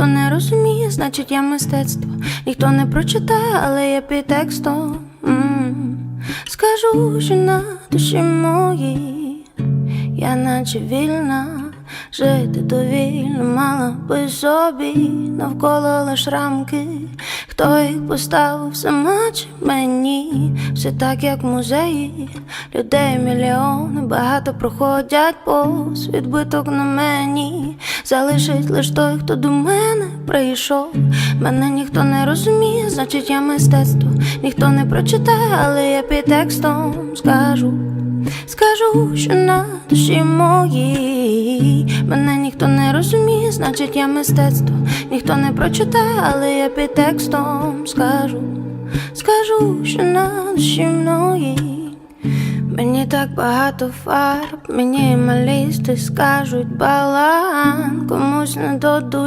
ніхто не розуміє, значить я мистецтво. Ніхто не прочитає, але я під текстом. М. Скажу, що на душі моїй я наче вільна, жити довільно мала би собі, навколо лиш рамки. Хто їх поставив сама чи мені? Все так, як в музеї, людей мільйони, багато проходять повз відбиток на мені. Залишить лиш той, хто до мене прийшов. Мене ніхто не розуміє, значить я мистецтво. Ніхто не прочитає, але я під текстом скажу. Скажу, що на душі моїй мене ніхто не розуміє, значить я мистецтво. Ніхто не прочитає, але я під текстом скажу. Скажу, що на душі моїй Мені так багато фарб, мінімалісти скажуть балан, комусь не до душі.